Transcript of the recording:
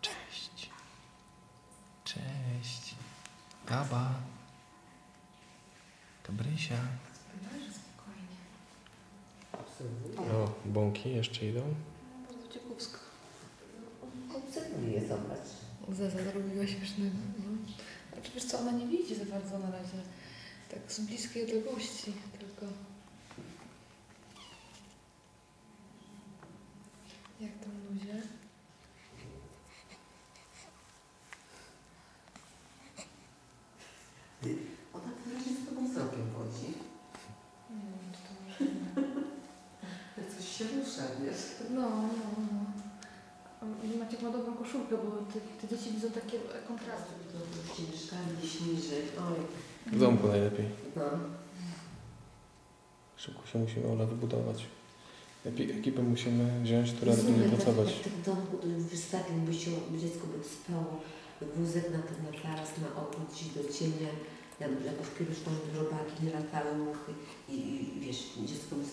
Cześć. Cześć. Gaba. Gabrysia. O, bąki jeszcze idą. Bardzo ciekawsko. Obserwuję, zobacz. Zaza zrobiła śmiesznego. No. Znaczy wiesz co, ona nie widzi za bardzo na razie. Tak z bliskiej odległości tylko. Się rusza, wiesz? No, no, no. Maciek ma dobrą koszulkę, bo te, te dzieci widzą takie kontrasty. To już ciężkami, śniży. Oj, W domku najlepiej. no. Szybko się musimy Ola wybudować. Ekipę musimy wziąć, która Słuchaj, będzie tak- pracować. Jak w tym domku wystawił by się dziecko by spało, wózek na ten na taras, na obrót gdzieś do cienia, tam jakąś kiedyś tam robaki nie latały muchy i, i wiesz, dziecko by.